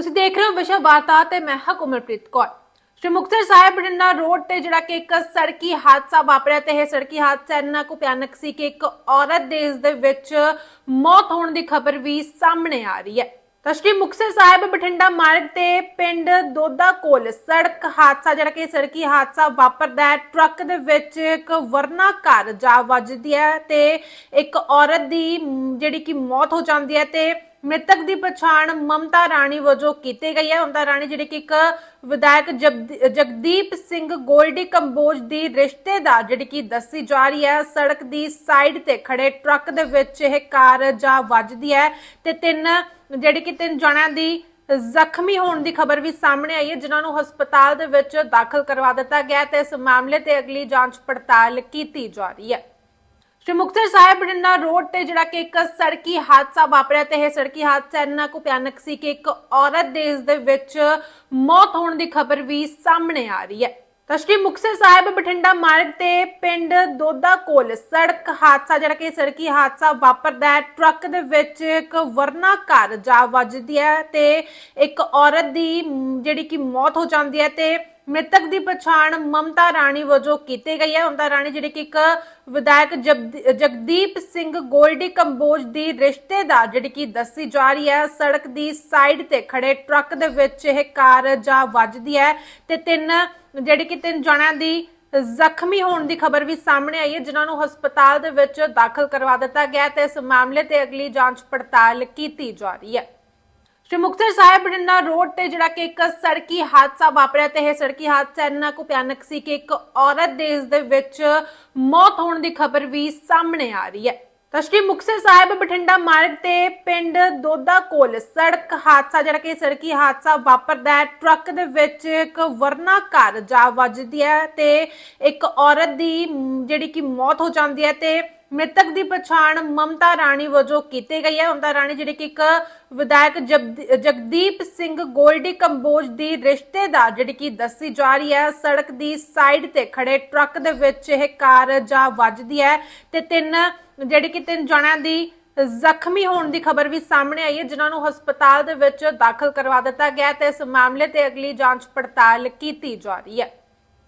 ਤੁਸੀਂ ਦੇਖ ਰਹੇ ਹੋ ਵਿਸ਼ਵ ਵਾਰਤਾ ਤੇ ਮੈਂ ਹਾਂ ਕੋਮਲਪ੍ਰੀਤ ਕੌਰ। ਸ਼੍ਰੀ ਮੁਕਤਸਰ ਸਾਹਿਬ ਬਠਿੰਡਾ ਰੋਡ ਤੇ ਜਿਹੜਾ ਕਿ ਇੱਕ ਸੜਕੀ ਹਾਦਸਾ ਵਾਪਰਿਆ ਤੇ ਇਹ ਸੜਕੀ ਹਾਦਸਾ ਇੰਨਾ ਕੁ ਭਿਆਨਕ ਸੀ ਕਿ ਇੱਕ ਔਰਤ ਦੇ ਇਸ ਦੇ ਵਿੱਚ ਮੌਤ ਹੋਣ ਦੀ ਖਬਰ ਵੀ ਸਾਹਮਣੇ ਆ ਰਹੀ ਹੈ। ਤਾਂ ਸ਼੍ਰੀ ਮੁਕਤਸਰ ਸਾਹਿਬ ਬਠਿੰਡਾ ਮਾਰਗ ਤੇ ਪਿੰਡ ਦੋਦਾ ਕੋਲ ਸੜਕ ਹਾਦਸਾ, ਜਿਹੜਾ ਕਿ ਸੜਕੀ ਹਾਦਸਾ ਵਾਪਰਦਾ ਹੈ, ਟਰੱਕ ਦੇ ਵਿੱਚ ਇੱਕ ਵਰਨਾ ਕਾਰ ਜਾ ਵੱਜਦੀ ਹੈ ਤੇ ਇੱਕ ਔਰਤ ਦੀ ਜਿਹੜੀ ਕਿ ਮੌਤ ਹੋ ਜਾਂਦੀ ਹੈ ਤੇ ਮ੍ਰਿਤਕ ਦੀ ਪਛਾਣ ਮਮਤਾ ਰਾਣੀ ਵਜੋਂ ਕੀਤੀ ਗਈ ਹੈ। ਮਮਤਾ ਰਾਣੀ ਜਿਹੜੀ ਕਿ ਇੱਕ ਵਿਧਾਇਕ ਜਗਦੀਪ ਸਿੰਘ ਗੋਲਡੀ ਕੰਬੋਜ ਦੀ ਰਿਸ਼ਤੇਦਾਰ ਜਿਹੜੀ ਕਿ ਦੱਸੀ ਜਾ ਰਹੀ ਹੈ, ਸੜਕ ਦੀ ਸਾਈਡ ਤੇ ਖੜੇ ਟਰੱਕ ਦੇ ਵਿੱਚ ਇਹ ਕਾਰ ਜਾ ਵੱਜਦੀ ਹੈ ਤੇ ਤਿੰਨ, ਜਿਹੜੀ ਕਿ ਤਿੰਨ ਜਣਿਆਂ ਦੀ ਜ਼ਖਮੀ ਹੋਣ ਦੀ ਖਬਰ ਵੀ ਸਾਹਮਣੇ ਆਈ ਹੈ, ਜਿਨ੍ਹਾਂ ਨੂੰ ਹਸਪਤਾਲ ਦੇ ਵਿੱਚ ਦਾਖਲ ਕਰਵਾ ਦਿੱਤਾ ਗਿਆ ਤੇ ਇਸ ਮਾਮਲੇ ਤੇ ਅਗਲੀ ਜਾਂਚ ਪੜਤਾਲ ਕੀਤੀ ਜਾ ਰਹੀ ਹੈ। ਸ਼੍ਰੀ ਮੁਕਤਸਰ ਸਾਹਿਬ ਬਠਿੰਡਾ ਰੋਡ ਤੇ ਜਿਹੜਾ ਕਿ ਇੱਕ ਸੜਕੀ ਹਾਦਸਾ ਵਾਪਰਿਆ ਤੇ ਇਹ ਸੜਕੀ ਹਾਦਸਾ ਇੰਨਾ ਕੁ ਭਿਆਨਕ ਸੀ ਕਿ ਇੱਕ ਔਰਤ ਦੇ ਇਸ ਦੇ ਵਿੱਚ ਮੌਤ ਹੋਣ ਦੀ ਖਬਰ ਵੀ ਸਾਹਮਣੇ ਆ ਰਹੀ ਹੈ। ਤਾਂ ਸ਼੍ਰੀ ਮੁਕਤਸਰ ਸਾਹਿਬ ਬਠਿੰਡਾ ਮਾਰਗ ਤੇ ਪਿੰਡ ਦੋਦਾ ਕੋਲ ਸੜਕ ਹਾਦਸਾ ਜਿਹੜਾ ਕਿ ਸੜਕੀ ਹਾਦਸਾ ਵਾਪਰਦਾ ਹੈ। ਟਰੱਕ ਦੇ ਵਿੱਚ ਇੱਕ ਵਰਨਾ ਕਾਰ ਜਾ ਵੱਜਦੀ ਹੈ ਤੇ ਇੱਕ ਔਰਤ ਦੀ ਜਿਹੜੀ ਕਿ ਮੌਤ ਹੋ ਜਾਂਦੀ ਹੈ ਤੇ ਮ੍ਰਿਤਕ ਦੀ ਪਛਾਣ ਮਮਤਾ ਰਾਣੀ ਵਜੋਂ ਕੀਤੀ ਗਈ ਹੈ। ਮਮਤਾ ਰਾਣੀ ਜਿਹੜੀ ਕਿ ਇੱਕ ਵਿਧਾਇਕ ਜਗਦੀਪ ਸਿੰਘ ਗੋਲਡੀ ਕੰਬੋਜ ਦੀ ਰਿਸ਼ਤੇਦਾਰ ਜਿਹੜੀ ਕਿ ਦੱਸੀ ਜਾ ਰਹੀ ਹੈ, ਸੜਕ ਦੀ ਸਾਈਡ ਤੇ ਖੜੇ ਟਰੱਕ ਦੇ ਵਿੱਚ ਇਹ ਕਾਰ ਜਾ ਵੱਜਦੀ ਹੈ ਤੇ ਤਿੰਨ ਜਿਹੜੀ ਕਿ ਤਿੰਨ ਜਣਿਆਂ ਦੀ ਜ਼ਖਮੀ ਹੋਣ ਦੀ ਖਬਰ ਵੀ ਸਾਹਮਣੇ ਆਈ ਹੈ, ਜਿਨ੍ਹਾਂ ਨੂੰ ਹਸਪਤਾਲ ਦੇ ਵਿੱਚ ਦਾਖਲ ਕਰਵਾ ਦਿੱਤਾ ਗਿਆ ਤੇ ਇਸ ਮਾਮਲੇ ਤੇ ਅਗਲੀ ਜਾਂਚ ਪੜਤਾਲ ਕੀਤੀ ਜਾ ਰਹੀ ਹੈ। ਸ਼੍ਰੀ ਮੁਕਤਸਰ ਸਾਹਿਬ ਬਠਿੰਡਾ ਰੋਡ ਤੇ ਜਿਹੜਾ ਕਿ ਇੱਕ ਸੜਕੀ ਹਾਦਸਾ ਵਾਪਰਿਆ ਤੇ ਇਹ ਸੜਕੀ ਹਾਦਸਾ ਇੰਨਾ ਕੁ ਭਿਆਨਕ ਸੀ ਕਿ ਇੱਕ ਔਰਤ ਦੇ ਇਸ ਦੇ ਵਿੱਚ ਮੌਤ ਹੋਣ ਦੀ ਖਬਰ ਵੀ ਸਾਹਮਣੇ ਆ ਰਹੀ ਹੈ ਤਾਂ ਸ਼੍ਰੀ ਮੁਕਤਸਰ ਸਾਹਿਬ ਬਠਿੰਡਾ ਮਾਰਗ ਤੇ ਪਿੰਡ ਦੋਦਾ ਕੋਲ ਸੜਕ ਹਾਦਸਾ ਜਿਹੜਾ ਕਿ ਸੜਕੀ ਹਾਦਸਾ ਵਾਪਰਦਾ ਹੈ ਟਰੱਕ ਦੇ ਵਿੱਚ ਇੱਕ ਵਰਨਾ ਕਾਰ ਜਾ ਵੱਜਦੀ ਹੈ ਤੇ ਇੱਕ ਔਰਤ ਦੀ ਜਿਹੜੀ ਕਿ ਮੌਤ ਹੋ ਜਾਂਦੀ ਹੈ ਤੇ ਮ੍ਰਿਤਕ ਦੀ ਪਛਾਣ ਮਮਤਾ ਰਾਣੀ ਵਜੋਂ ਕੀਤੀ ਗਈ ਹੈ। ਮਮਤਾ ਰਾਣੀ ਜਿਹੜੀ ਕਿ ਇੱਕ ਵਿਧਾਇਕ ਜਗਦੀਪ ਸਿੰਘ ਗੋਲਡੀ ਕੰਬੋਜ ਦੀ ਰਿਸ਼ਤੇਦਾਰ ਜਿਹੜੀ ਕਿ ਦੱਸੀ ਜਾ ਰਹੀ ਹੈ, ਸੜਕ ਦੀ ਸਾਈਡ ਤੇ ਖੜੇ ਟਰੱਕ ਦੇ ਵਿੱਚ ਇਹ ਕਾਰ ਜਾ ਵੱਜਦੀ ਹੈ ਤੇ ਤਿੰਨ ਜਿਹੜੀ ਕਿ ਤਿੰਨ ਜਣਿਆਂ ਦੀ ਜ਼ਖਮੀ ਹੋਣ ਦੀ ਖਬਰ ਵੀ ਸਾਹਮਣੇ ਆਈ ਹੈ, ਜਿਨ੍ਹਾਂ ਨੂੰ ਹਸਪਤਾਲ ਦੇ ਵਿੱਚ ਦਾਖਲ ਕਰਵਾ ਦਿੱਤਾ ਗਿਆ ਤੇ ਇਸ ਮਾਮਲੇ ਤੇ ਅਗਲੀ ਜਾਂਚ ਪੜਤਾਲ ਕੀਤੀ ਜਾ ਰਹੀ ਹੈ।